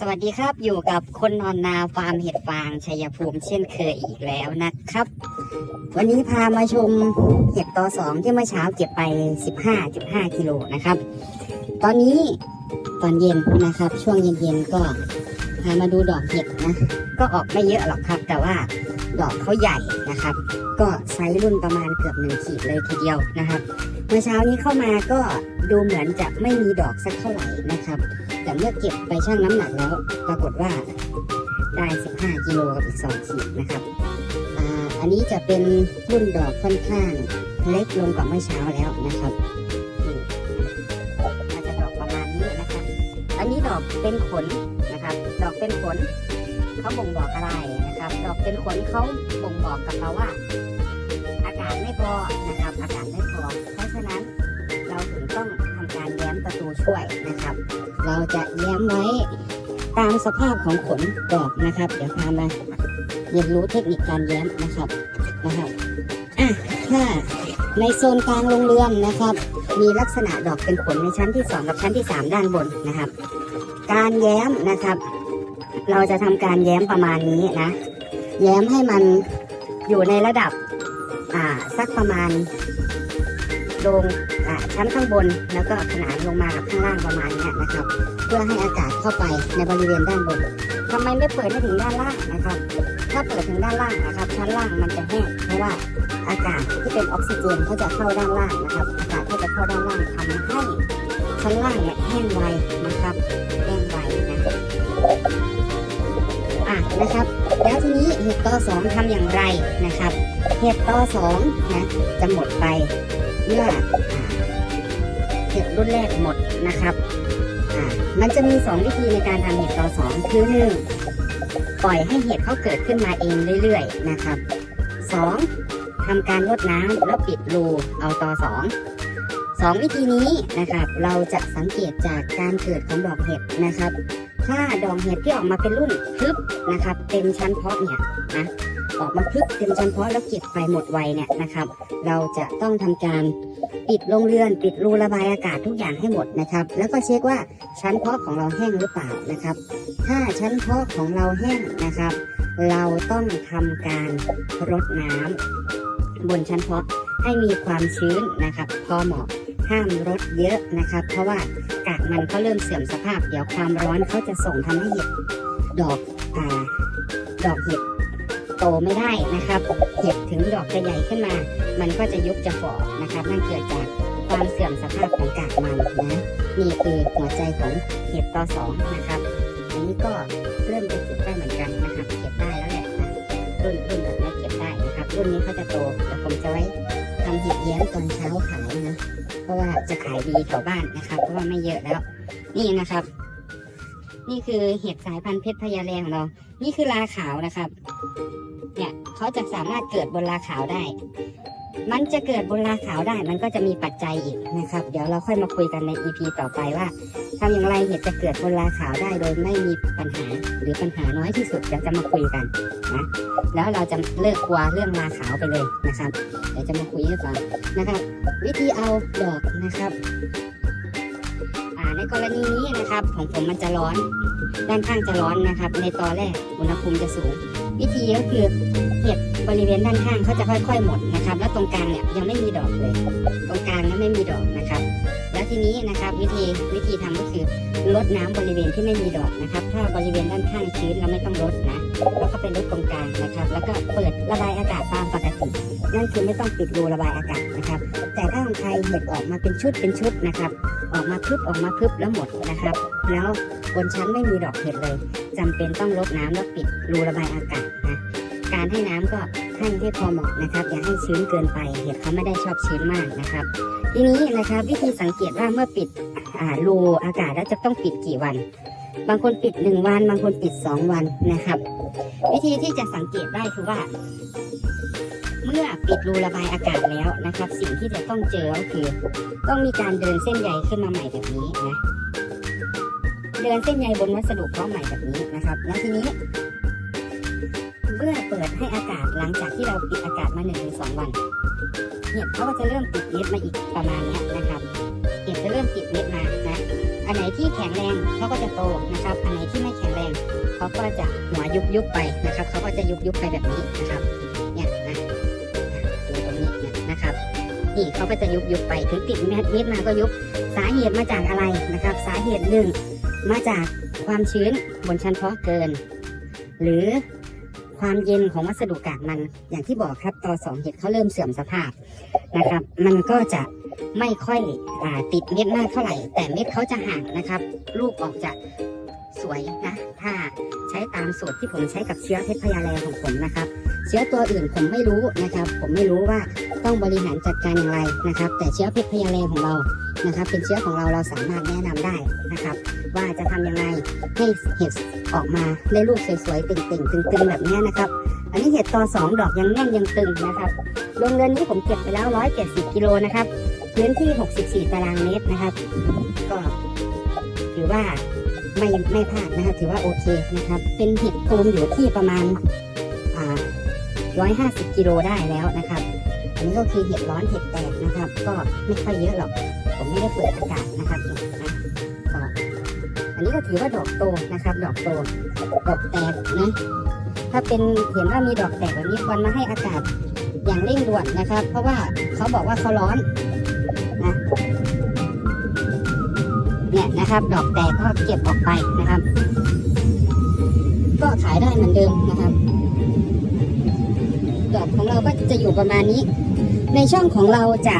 สวัสดีครับอยู่กับคนนอนนาฟาร์มเห็ดฟางชัยภูมิเช่นเคยอีกแล้วนะครับ วันนี้พามาชมเห็ดตอสองที่เมื่อเช้าเก็บไป 15.5กิโลนะครับ ตอนนี้ตอนเย็นนะครับ ช่วงเย็นๆก็พามาดูดอกเห็ดนะก็ออกไม่เยอะหรอกครับ แต่ว่าดอกเขาใหญ่นะครับ ก็ไซส์รุ่นประมาณเกือบหนึ่งขีดเลยทีเดียวนะครับ เมื่อเช้านี้เข้ามาก็ดูเหมือนจะไม่มีดอกสักเท่าไหร่นะครับ แต่เมื่อเก็บไปชั่งน้ำหนักแล้ว ปรากฏว่าได้ 15 กิโลกับอีก 2 ขีดนะครับอ,อันนี้จะเป็นรุ่นดอกค่อนข้างเล็กลงกว่าเมื่อเช้าแล้วนะครับนี่น่าจะดอกประมาณนี้นะครับ อันนี้ดอกเป็นขนนะครับ ดอกเป็นขนเขาบ่งบอกอะไรนะครับ ดอกเป็นขนเขาบ่งบอกกับเราว่า อากาศไม่พอนะครับ อากาศไม่พอ ย้วยนะครับ เราจะแย้มไว้ตามสภาพของขนดอกนะครับ เดี๋ยวพามาเรียนรู้เทคนิคการแย้มนะครับนะครับอะถ้าในโซนกลางโรงเรือนนะครับ มีลักษณะดอกเป็นขนในชั้นที่ 2 กับชั้นที่ 3 ด้านบนนะครับ การแย้มนะครับ เราจะทำการแย้มประมาณนี้นะ แย้มให้มันอยู่ในระดับอ่าสักประมาณ โดงชั้นข้างบนแล้วก็ขนานลงมากับข้างล่างประมาณนี้นะครับ เพื่อให้อากาศเข้าไปในบริเวณด้านบนทำไมไม่เปิดให้ถึงด้านล่างนะครับ ถ้าเปิดถึงด้านล่างนะครับ ชั้นล่างมันจะแห้งเพราะว่าอากาศที่เป็นออกซิเจนก็จะเข้าด้านล่างนะครับ อากาศก็จะเข้าด้านล่างทำให้ชั้นล่างเนี่ยแห้งไวนะครับแห้งไวนะอะนะครับ แล้วทีนี้เห็ดต่อสองทำอย่างไรนะครับ เห็ดต่อสองนะจะหมดไป เมื่อเห็ดรุ่นแรกหมดนะครับอ่ามันจะมี 2 วิธีในการทำเห็ดต่อสองคือหนึ่งปล่อยให้เห็ดเขาเกิดขึ้นมาเองเรื่อยๆนะครับสองทำการรดน้ำแล้วปิดรูเอาต่อสองสองวิธีนี้นะครับ เราจะสังเกตจากการเกิดของดอกเห็ดนะครับ ถ้าดอกเห็ดที่ออกมาเป็นรุ่นพึบนะครับ เต็มชั้นเพาะเนี่ยนะ ออกมาพึบเต็มชั้นเพาะแล้วเก็บไปหมดไวเนี่ยนะครับ เราจะต้องทำการปิดโรงเรือน ปิดรูระบายอากาศทุกอย่างให้หมดนะครับ แล้วก็เช็คว่าชั้นเพาะของเราแห้งหรือเปล่านะครับ ถ้าชั้นเพาะของเราแห้งนะครับ เราต้องทำการรดน้ำบนชั้นเพาะให้มีความชื้นนะครับ พอเหมาะห้ามรดเยอะนะครับ เพราะว่ากากมันเขาเริ่มเสื่อมสภาพ เดี๋ยวความร้อนเขาจะส่งทำให้เห็ดดอกอ่าดอกเห็ด โตไม่ได้นะครับเห็ดถึงดอกจะใหญ่ขึ้นมา มันก็จะยุบจะฝ่อนะครับนั่นเกิดจากความเสื่อมสภาพของกากมันนะนี่คือหัวใจของเห็ดต่อสองนะครับ อันนี้ก็เริ่มจะเก็บได้เหมือนกันนะครับ เก็บได้แล้วแหละนะรุ่นรุ่นแบบนี้เก็บได้นะครับ รุ่นนี้เขาจะโตเดี๋ยวผมจะไว้ทำเห็ดแย้มตอนเช้าขายนะเพราะว่าจะขายดีแถวบ้านนะครับ เพราะว่าไม่เยอะแล้ว นี่นะครับ นี่คือเห็ดสายพันธุ์เพชรพญาแรงของเรา นี่คือลาขาวนะครับ เขาจะสามารถเกิดบนลาขาวได้ มันจะเกิดบนลาขาวได้ มันก็จะมีปัจจัยอีกนะครับ เดี๋ยวเราค่อยมาคุยกันใน EP ต่อไปว่าทำอย่างไรเห็ดจะเกิดบนลาขาวได้โดยไม่มีปัญหาหรือปัญหาน้อยที่สุดเดี๋ยวจะมาคุยกันนะแล้วเราจะเลิกกลัวเรื่องลาขาวไปเลยนะครับ เดี๋ยวจะมาคุยให้ฟังนะครับ วิธีเอาดอกนะครับในกรณีนี้นะครับของผมมันจะร้อน ด้านข้างจะร้อนนะครับ ในตอนแรกอุณหภูมิจะสูง วิธีก็คือ เห็ดบริเวณด้านข้างเขาจะค่อย ๆ หมดนะครับ แล้วตรงกลางเนี่ยยังไม่มีดอกเลย ตรงกลางเนี่ยไม่มีดอกนะครับ แล้วทีนี้นะครับวิธีวิธีทำก็คือลดน้ำบริเวณที่ไม่มีดอกนะครับ ถ้าบริเวณด้านข้างชื้นเราไม่ต้องลดนะแล้วก็ไปลดตรงกลางนะครับ แล้วก็เปิดระบายอากาศตามปกตินั่นคือไม่ต้องปิดรูระบายอากาศนะครับ แต่ถ้าของใครเห็ดออกมาเป็นชุดเป็นชุดนะครับ ออกมาพึบออกมาพึบแล้วหมดนะครับ แล้วบนชั้นไม่มีดอกเห็ดเลยจำเป็นต้องลดน้ำแล้วปิดรูระบายอากาศนะ การให้น้ำก็ให้ให้พอเหมาะนะครับ อย่าให้ชื้นเกินไป เห็ดเขาไม่ได้ชอบชื้นมากนะครับ ทีนี้นะครับวิธีสังเกตว่าเมื่อปิดรูอากาศแล้วจะต้องปิดกี่วัน บางคนปิดหนึ่งวัน บางคนปิดสองวันนะครับ วิธีที่จะสังเกตได้คือว่า เมื่อปิดรูระบายอากาศแล้วนะครับ สิ่งที่จะต้องเจอก็คือ ต้องมีการเดินเส้นใยขึ้นมาใหม่แบบนี้นะเดินเส้นใยบนวัสดุเพาะใหม่แบบนี้นะครับ แล้วทีนี้ เมื่อเปิดให้อากาศหลังจากที่เราปิดอากาศมาหนึ่งหรือสองวันเห็ดเขาก็จะเริ่มติดเม็ดมาอีกประมาณนี้นะครับเห็ดจะเริ่มติดเม็ดมานะอันไหนที่แข็งแรงเขาก็จะโตนะครับ อันไหนที่ไม่แข็งแรงเขาก็จะหัวยุบยุบไปนะครับเขาก็จะยุบยุบไปแบบนี้นะครับเนี่ยนะดูตรงนี้นะครับนี่เขาก็จะยุบยุบไปถึงติดเม็ดเม็ดมาก็ยุบสาเหตุมาจากอะไรนะครับ สาเหตุหนึ่งมาจากความชื้นบนชั้นเพาะเกิน หรือ ความเย็นของวัสดุกากมันอย่างที่บอกครับตอสองเห็ดเขาเริ่มเสื่อมสภาพนะครับ มันก็จะไม่ค่อยอติดเม็ดมากเท่าไหร่ แต่เม็ดเขาจะห่างนะครับ ลูกออกจะ สวยนะ ถ้าใช้ตามสูตรที่ผมใช้กับเชื้อเพชรพญาแลของผมนะครับ เชื้อตัวอื่นผมไม่รู้นะครับ ผมไม่รู้ว่าต้องบริหารจัดการอย่างไรนะครับ แต่เชื้อเพชรพญาแลของเรานะครับ เป็นเชื้อของเราเราสามารถแนะนำได้นะครับ ว่าจะทำยังไงให้เห็ดออกมาได้ลูกสวยๆตึงๆตึงๆแบบนี้นะครับ อันนี้เห็ดตอสองดอกยังแน่นยังตึงนะครับโรงเรือนนี้ผมเก็บไปแล้ว 170 กิโลนะครับพื้นที่ 64 ตารางเมตรนะครับ ก็ถือว่า ไม่ไม่พลาดนะครับถือว่าโอเคนะครับ เป็นเห็ดตูมอยู่ที่ประมาณอ่า150กิโลได้แล้วนะครับ อันนี้ก็คือเห็ดร้อนเห็ดแตกนะครับ ก็ไม่ค่อยเยอะหรอก ผมไม่ได้เปิดอากาศนะครับนี่นะก็อันนี้ก็ถือว่าดอกโตนะครับ ดอกโตดอกแตกนะถ้าเป็นเห็นว่ามีดอกแตกแบบนี้ควรมาให้อากาศอย่างเร่งด่วนนะครับ เพราะว่าเขาบอกว่าเขาร้อนนะ นะครับ ดอกแตกก็เก็บออกไปนะครับ ก็ขายได้เหมือนเดิมนะครับ ดอกของเราก็จะอยู่ประมาณนี้ ในช่องของเราจะ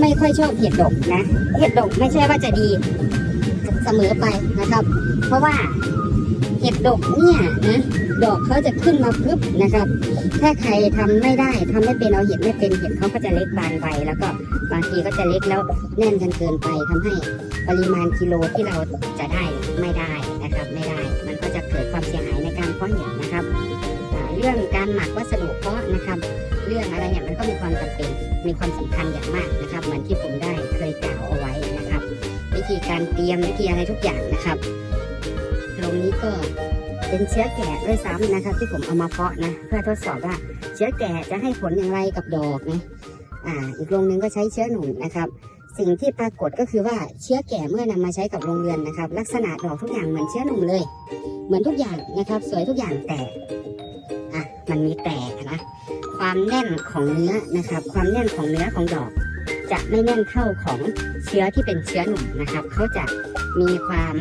ไม่ค่อยชอบเห็ดดกนะเห็ดดกไม่ใช่ว่าจะดีเสมอไปนะครับ เพราะว่าเห็ดดกเนี่ยนะ ดอกเขาจะขึ้นมาปึ๊บนะครับ ถ้าใครทำไม่ได้ทำไม่เป็นเอาเห็ดไม่เป็นเห็ดเขาก็จะเล็กบานไปแล้วก็บางทีก็จะเล็กแล้วแน่นกันเกินไปทำให้ปริมาณกิโลที่เราจะได้ไม่ได้นะครับ ไม่ได้ มันก็จะเกิดความเสียหายในการเพาะเห็ดนะครับเรื่องการหมักวัสดุเพาะนะครับ เรื่องอะไรเนี่ยมันก็มีความจำเป็นมีความสำคัญอย่างมากนะครับ เหมือนที่ผมได้เคยกล่าวเอาไว้นะครับ วิธีการเตรียมวิธีอะไรทุกอย่างนะครับตรงนี้ก็ เป็นเชื้อแก่ด้วยซ้ำนะครับ ที่ผมเอามาเพาะนะเพื่อทดสอบว่าเชื้อแก่จะให้ผลอย่างไรกับดอกนะอ่า อีกโรงนึงก็ใช้เชื้อหนุ่มนะครับ สิ่งที่ปรากฏก็คือว่าเชื้อแก่เมื่อนำมาใช้กับโรงเรือนนะครับ ลักษณะดอกทุกอย่างเหมือนเชื้อหนุ่มเลย เหมือนทุกอย่างนะครับ สวยทุกอย่างแต่อะมันมีแต่นะความแน่นของเนื้อนะครับ ความแน่นของเนื้อของดอกจะไม่แน่นเท่าของเชื้อที่เป็นเชื้อหนุ่มนะครับ เขาจะมีความ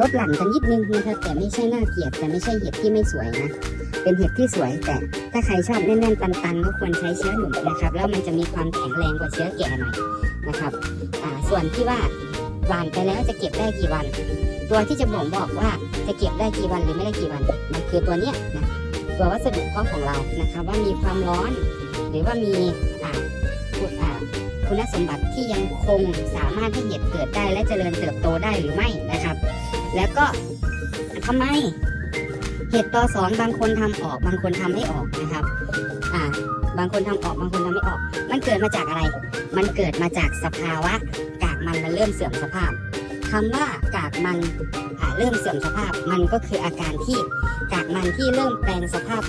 ลดหลั่นกันนิดนึงนะครับแต่ไม่ใช่น่าเกลียดแต่ไม่ใช่เห็ดที่ไม่สวยนะเป็นเห็ดที่สวยแต่ถ้าใครชอบแน่นๆตันๆก็ควรใช้เชื้อหนุ่มนะครับ แล้วมันจะมีความแข็งแรงกว่าเชื้อแก่หน่อยนะครับส่วนที่ว่าหวานไปแล้วจะเก็บได้กี่วัน ตัวที่จะบ่งบอกว่าจะเก็บได้กี่วันหรือไม่ได้กี่วันมันคือตัวเนี้ยนะตัววัสดุเพาะของเรานะครับว่ามีความร้อน หรือว่ามีอ่าคุณอ่าคุณสมบัติที่ยังคงสามารถให้เห็ดเกิดได้และเจริญเติบโตได้หรือไม่นะครับ แล้วก็ทำไมเห็ดต่อสองบางคนทำออก บางคนทำไม่ออกนะครับ อ่า บางคนทำออก บางคนทำไม่ออก มันเกิดมาจากอะไร มันเกิดมาจากสภาวะกากมันมันเริ่มเสื่อมสภาพคำว่ากากมันเริ่มเสื่อมสภาพ มันก็คืออาการที่กากมันที่เริ่มแปลงสภาพ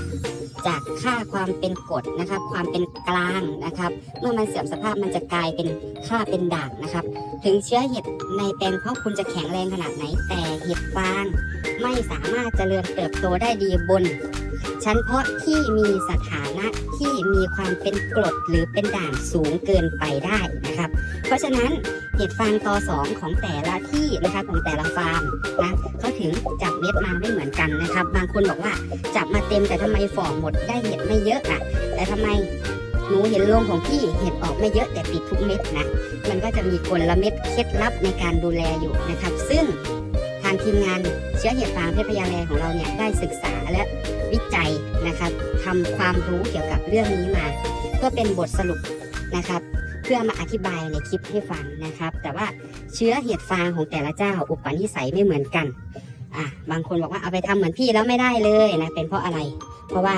จากค่าความเป็นกรดนะครับ ความเป็นกลางนะครับ เมื่อมันเสื่อมสภาพมันจะกลายเป็นค่าเป็นด่างนะครับ ถึงเชื้อเห็ดในแปลงเพาะคุณจะแข็งแรงขนาดไหน แต่เห็ดฟางไม่สามารถเจริญเติบโตได้ดีบน ชั้นเพาะที่มีสถานะที่มีความเป็นกรดหรือเป็นด่างสูงเกินไปได้นะครับ เพราะฉะนั้น เห็ดฟางตอสองของแต่ละที่นะคะของแต่ละฟาร์มนะเขาถึงจับเม็ดมาไม่เหมือนกันนะครับ บางคนบอกว่าจับมาเต็มแต่ทำไมฝ่อหมดได้เห็ดไม่เยอะอะ แต่ทำไมหนูเห็นโรงของพี่เห็ดออกไม่เยอะแต่ติดทุกเม็ดนะมันก็จะมีกลเม็ดเคล็ดลับในการดูแลอยู่นะครับ ซึ่งทางทีมงานเชื้อเห็ดฟางเพชรพญาแลของเราเนี่ยได้ศึกษาและวิจัยนะครับทำความรู้เกี่ยวกับเรื่องนี้มา ก็เป็นบทสรุปนะครับ เพื่อมาอธิบายในคลิปให้ฟังนะครับ แต่ว่าเชื้อเห็ดฟางของแต่ละเจ้าอุปนิสัยไม่เหมือนกันอะบางคนบอกว่าเอาไปทำเหมือนพี่แล้วไม่ได้เลยนะเป็นเพราะอะไร เพราะว่า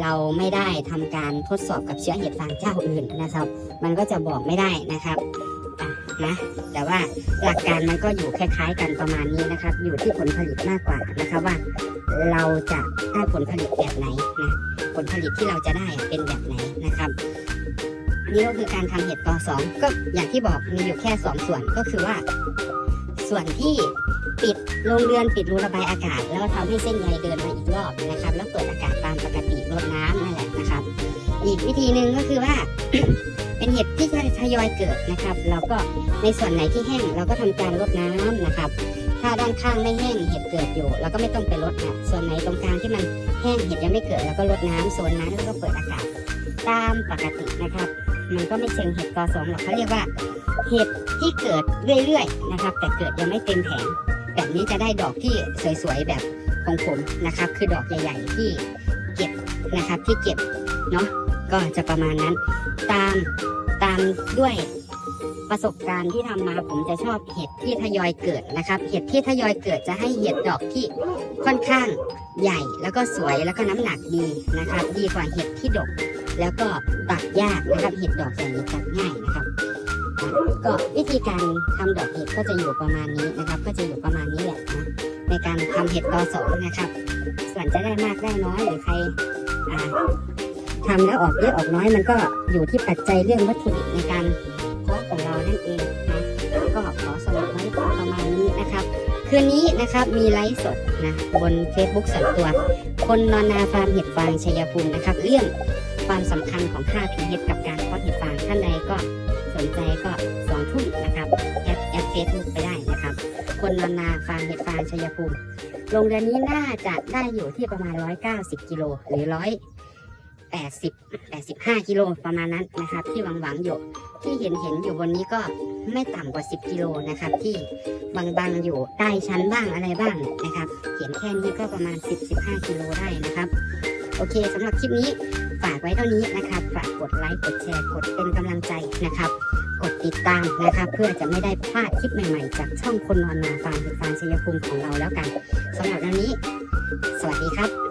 เราไม่ได้ทำการทดสอบกับเชื้อเห็ดฟางเจ้าอื่นนะครับ มันก็จะบอกไม่ได้นะครับนะแต่ว่าหลักการมันก็อยู่คล้ายๆ กันประมาณนี้นะครับ อยู่ที่ผลผลิตมากกว่านะครับว่า เราจะได้ผลผลิตแบบไหนนะผลผลิตที่เราจะได้เป็นแบบไหนนะครับ นี่ก็คือการทำเห็ดต่อสองก็อย่างที่บอกมีอยู่แค่สองส่วนก็คือว่า ส่วนที่ปิดโรงเรือนปิดรูระบายอากาศ แล้วทำให้เส้นใยเดินมาอีกรอบนะครับ แล้วเปิดอากาศตามปกติรดน้ำนั่นแหละนะครับ อีกวิธีหนึ่งก็คือว่าเป็นเห็ดที่ทยอยเกิดนะครับ เราก็ในส่วนไหนที่แห้งเราก็ทำการรดน้ำนะครับ ถ้าด้านข้างไม่แห้งเห็ดเกิดอยู่เราก็ไม่ต้องไปรดนะส่วนไหนตรงกลางที่มันแห้งเห็ดยังไม่เกิดเราก็รดน้ำโซนนั้นแล้วก็เปิดอากาศตามปกตินะครับ มันก็ไม่เชิงเห็ดตอสองหรอกเขาเรียกว่า เห็ดที่เกิดเรื่อยๆนะครับ แต่เกิดยังไม่เต็มแผงแบบนี้จะได้ดอกที่สวยๆแบบของผมนะครับ คือดอกใหญ่ๆที่เก็บนะครับที่เก็บเนาะก็จะประมาณนั้น ตามตามด้วยประสบการณ์ที่ทำมาผมจะชอบเห็ดที่ทยอยเกิดนะครับ เห็ดที่ทยอยเกิดจะให้เห็ดดอกที่ค่อนข้างใหญ่แล้วก็สวยแล้วก็น้ำหนักดีนะครับ ดีกว่าเห็ดที่ดก แล้วก็ตัดยากนะครับเห็ดดอกอย่างนี้ตัดง่ายนะครับก็วิธีการทำดอกเห็ดก็จะอยู่ประมาณนี้นะครับ ก็จะอยู่ประมาณนี้แหละนะในการทำเห็ดตอสองนะครับ ส่วนจะได้มากได้น้อยหรือใครอ่าทำแล้วออกเยอะออกน้อยมันก็อยู่ที่ปัจจัยเรื่องวัตถุดิบในการเพาะของเรานั่นเองนะก็ขอสรุปไว้ประมาณนี้นะครับ คืนนี้นะครับมีไลฟ์สดนะบน Facebook ส่วนตัว คนนอนนาฟาร์มเห็ดฟางชัยภูมินะครับ เรื่อง ความสำคัญของค่า pH กับการเพาะเห็ดฟางท่านใดก็สนใจก็สองทุ่มนะครับแอดแอดเฟซบุ๊กไปได้นะครับ คนนอนนาฟาร์มเห็ดฟางชัยภูมิโรงเรือนนี้น่าจะได้อยู่ที่ประมาณ 190 กิโลหรือ 180 85 กิโลประมาณนั้นนะครับ ที่หวังหวังอยู่ที่เห็นเห็นอยู่บนนี้ก็ไม่ต่ำกว่า 10 กิโลนะครับ ที่บางบางๆอยู่ใต้ชั้นบ้างอะไรบ้างนะครับ เห็นแค่นี้ก็ประมาณ 10-15 กิโลได้นะครับ โอเคสำหรับคลิปนี้ากไว้เท่านี้นะครับฝากกดไลค์กดแชร์กดเป็นกำลังใจนะครับ กดติดตามนะครับ เพื่อจะไม่ได้พลาดคลิปใหม่ๆ จากช่องคนนอนนาฟาร์มฟาร์มชัยภูมิของเราแล้วกันสำหรับวันนี้ สวัสดีครับ